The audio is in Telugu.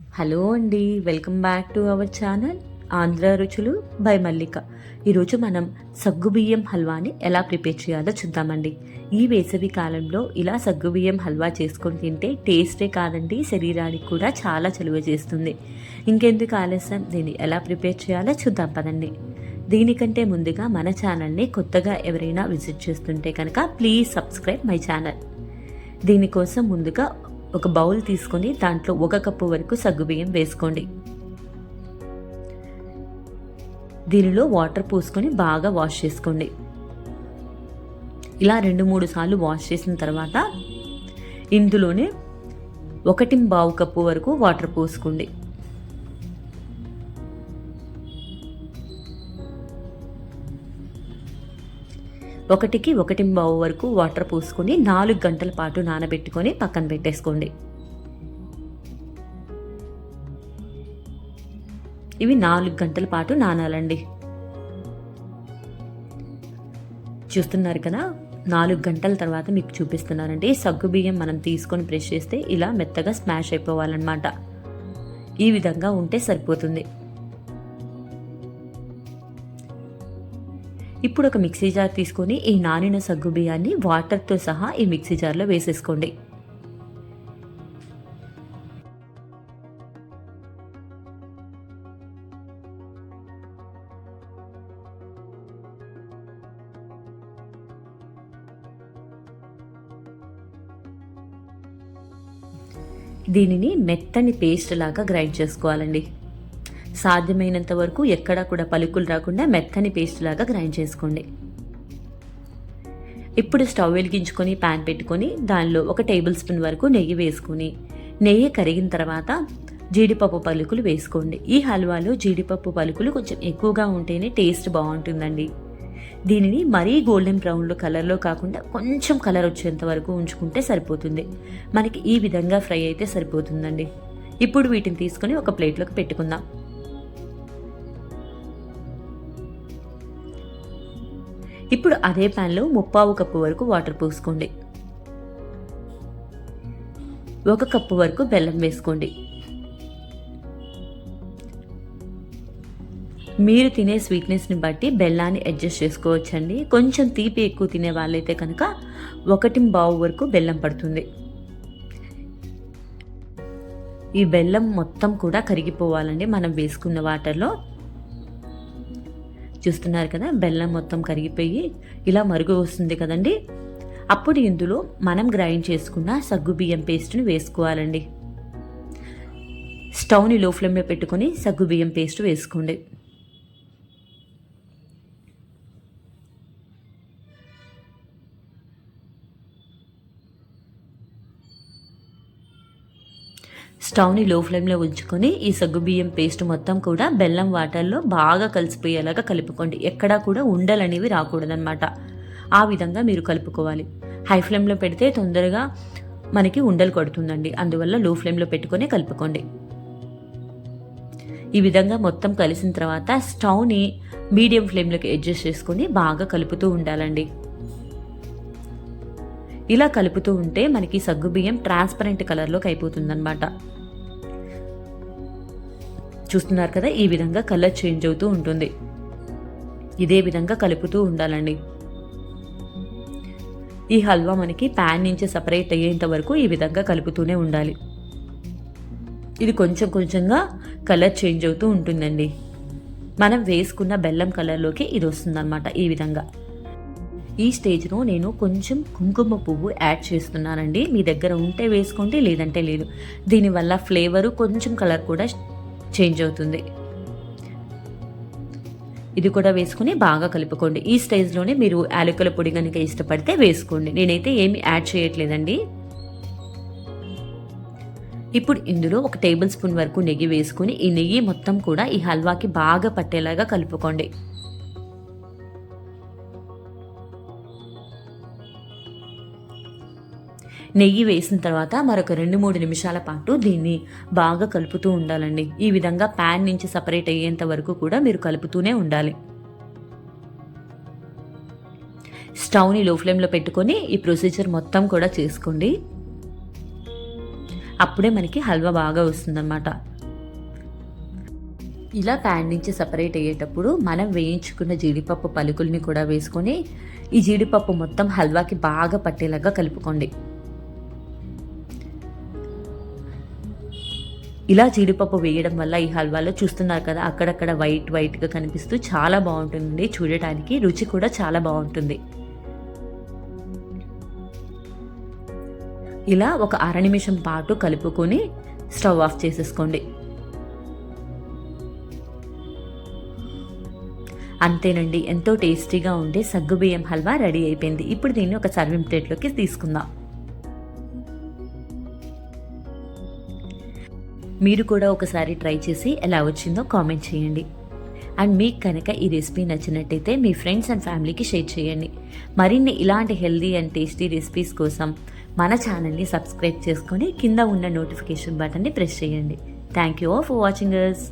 హలో అండి welcome back to our channel Andhra రుచులు బై మల్లిక. ఈరోజు మనం సగ్గుబియ్యం హల్వాని ఎలా ప్రిపేర్ చేయాలో చూద్దామండి. ఈ వేసవి కాలంలో ఇలా సగ్గుబియ్యం హల్వా చేసుకొని తింటే టేస్టే కాదండి శరీరానికి కూడా చాలా చలువ చేస్తుంది. ఇంకెందుకు ఆలస్యం దీన్ని ఎలా ప్రిపేర్ చేయాలో చూద్దాం పదండి. దీనికంటే ముందుగా మన ఛానల్ని కొత్తగా ఎవరైనా విజిట్ చేస్తుంటే కనుక ప్లీజ్ సబ్స్క్రైబ్ మై ఛానల్. దీనికోసం ముందుగా ఒక బౌల్ తీసుకొని దాంట్లో ఒక కప్పు వరకు సగ్గుబియ్యం వేసుకోండి. దీనిలో వాటర్ పోసుకొని బాగా వాష్ చేసుకోండి. ఇలా రెండు మూడు సార్లు వాష్ చేసిన తర్వాత ఇందులోనే ఒకటి బావు కప్పు వరకు వాటర్ పోసుకోండి. ఒకటికి ఒకటి బావు వరకు వాటర్ పోసుకొని నాలుగు గంటల పాటు నానబెట్టుకొని పక్కన పెట్టేసుకోండి. ఇవి నాలుగు గంటల పాటు నానాలండి. చూస్తున్నారు కదా నాలుగు గంటల తర్వాత మీకు చూపిస్తున్నానండి. సగ్గు బియ్యం మనం తీసుకొని ప్రెస్ చేస్తే ఇలా మెత్తగా స్మాష్ అయిపోవాలన్నమాట. ఈ విధంగా ఉంటే సరిపోతుంది. ఇప్పుడు ఒక మిక్సీ జార్ తీసుకొని ఈ నానిన సగ్గు బియ్యాన్ని వాటర్తో సహా ఈ మిక్సీ జార్లో వేసేసుకోండి. దీనిని మెత్తని పేస్ట్ లాగా గ్రైండ్ చేసుకోవాలండి. సాధ్యమైనంత వరకు ఎక్కడా కూడా పలుకులు రాకుండా మెత్తని పేస్ట్ లాగా గ్రైండ్ చేసుకోండి. ఇప్పుడు స్టవ్ వెలిగించుకొని ప్యాన్ పెట్టుకొని దానిలో ఒక టేబుల్ స్పూన్ వరకు నెయ్యి వేసుకొని నెయ్యి కరిగిన తర్వాత జీడిపప్పు పలుకులు వేసుకోండి. ఈ హల్వాలో జీడిపప్పు పలుకులు కొంచెం ఎక్కువగా ఉంటేనే టేస్ట్ బాగుంటుందండి. దీనిని మరీ గోల్డెన్ బ్రౌన్లో కలర్లో కాకుండా కొంచెం కలర్ వచ్చేంత వరకు ఉంచుకుంటే సరిపోతుంది. మనకి ఈ విధంగా ఫ్రై అయితే సరిపోతుందండి. ఇప్పుడు వీటిని తీసుకొని ఒక ప్లేట్లోకి పెట్టుకుందాం. ఇప్పుడు అదే ప్యాన్లో ముప్పావు కప్పు వరకు వాటర్ పోసుకోండి. ఒక కప్పు వరకు బెల్లం వేసుకోండి. మీరు తినే స్వీట్నెస్ని బట్టి బెల్లాన్ని అడ్జస్ట్ చేసుకోవచ్చండి. కొంచెం తీపి ఎక్కువ తినే వాళ్ళైతే కనుక ఒకటి బావు వరకు బెల్లం పడుతుంది. ఈ బెల్లం మొత్తం కూడా కరిగిపోవాలండి. మనం వేసుకున్న వాటర్లో చూస్తున్నారు కదా బెల్లం మొత్తం కరిగిపోయి ఇలా మరుగు వస్తుంది కదండి. అప్పుడు ఇందులో మనం గ్రైండ్ చేసుకున్న సగ్గు బియ్యం పేస్ట్ని వేసుకోవాలండి. స్టవ్ని లో ఫ్లేమ్లో పెట్టుకొని సగ్గు బియ్యం పేస్ట్ వేసుకోండి. స్టవ్ని లో ఫ్లేమ్లో ఉంచుకొని ఈ సగ్గుబియ్యం పేస్ట్ మొత్తం కూడా బెల్లం వాటర్లో బాగా కలిసిపోయేలాగా కలుపుకోండి. ఎక్కడా కూడా ఉండలు అనేవి రాకూడదనమాట ఆ విధంగా మీరు కలుపుకోవాలి. హై ఫ్లేమ్లో పెడితే తొందరగా మనకి ఉండలు కొడుతుందండి. అందువల్ల లో ఫ్లేమ్లో పెట్టుకొని కలుపుకోండి. ఈ విధంగా మొత్తం కలిసిన తర్వాత స్టవ్ని మీడియం ఫ్లేమ్లోకి అడ్జస్ట్ చేసుకొని బాగా కలుపుతూ ఉండాలండి. ఇలా కలుపుతూ ఉంటే మనకి సగ్గుబియ్యం ట్రాన్స్పరెంట్ కలర్లోకి అయిపోతుందన్నమాట. చూస్తున్నారు కదా ఈ విధంగా కలర్ చేంజ్ అవుతూ ఉంటుంది. ఇదే విధంగా కలుపుతూ ఉండాలండి. ఈ హల్వా మనకి ప్యాన్ నుంచి సపరేట్ అయ్యేంత వరకు ఈ విధంగా కలుపుతూనే ఉండాలి. ఇది కొంచెం కొంచెంగా కలర్ చేంజ్ అవుతూ ఉంటుందండి. మనం వేసుకున్న బెల్లం కలర్లోకి ఇది వస్తుందన్నమాట ఈ విధంగా. ఈ స్టేజ్లో నేను కొంచెం కుంకుమ పువ్వు యాడ్ చేస్తున్నానండి. మీ దగ్గర ఉంటే వేసుకోండి లేదంటే లేదు. దీనివల్ల ఫ్లేవరు కొంచెం కలర్ కూడా చేంజ్ అవుతుంది. ఇది కూడా వేసుకుని బాగా కలుపుకోండి. ఈ స్టేజ్లోనే మీరు యాలకుల పొడి కనుక ఇష్టపడితే వేసుకోండి. నేనైతే ఏమి యాడ్ చేయట్లేదండి. ఇప్పుడు ఇందులో ఒక టేబుల్ స్పూన్ వరకు నెయ్యి వేసుకుని ఈ నెయ్యి మొత్తం కూడా ఈ హల్వాకి బాగా పట్టేలాగా కలుపుకోండి. నెయ్యి వేసిన తర్వాత మరొక రెండు మూడు నిమిషాల పాటు దీన్ని బాగా కలుపుతూ ఉండాలండి. ఈ విధంగా ప్యాన్ నుంచి సపరేట్ అయ్యేంత వరకు కూడా మీరు కలుపుతూనే ఉండాలి. స్టవ్ని లో ఫ్లేమ్లో పెట్టుకొని ఈ ప్రొసీజర్ మొత్తం కూడా చేసుకోండి. అప్పుడే మనకి హల్వా బాగా వస్తుందన్నమాట. ఇలా ప్యాన్ నుంచి సపరేట్ అయ్యేటప్పుడు మనం వేయించుకున్న జీడిపప్పు పలుకుల్ని కూడా వేసుకొని ఈ జీడిపప్పు మొత్తం హల్వాకి బాగా పట్టేలాగా కలుపుకోండి. ఇలా జీడిపప్పు వేయడం వల్ల ఈ హల్వాలో చూస్తున్నారు కదా అక్కడక్కడ వైట్ వైట్గా కనిపిస్తూ చాలా బాగుంటుంది చూడటానికి రుచి కూడా చాలా బాగుంటుంది. ఇలా ఒక అర నిమిషం పాటు కలుపుకొని స్టవ్ ఆఫ్ చేసేసుకోండి. అంతేనండి ఎంతో టేస్టీగా ఉండే సగ్గుబియ్యం హల్వా రెడీ అయిపోయింది. ఇప్పుడు దీన్ని ఒక సర్వింగ్ ప్లేట్లోకి తీసుకుందాం. మీరు కూడా ఒకసారి ట్రై చేసి ఎలా వచ్చిందో కామెంట్ చేయండి. అండ్ మీకు కనుక ఈ రెసిపీ నచ్చినట్టయితే మీ ఫ్రెండ్స్ అండ్ ఫ్యామిలీకి షేర్ చేయండి. మరిన్ని ఇలాంటి హెల్దీ అండ్ టేస్టీ రెసిపీస్ కోసం మన ఛానల్ని సబ్స్క్రైబ్ చేసుకొని కింద ఉన్న నోటిఫికేషన్ బటన్ని ప్రెస్ చేయండి. Thank you all for watching us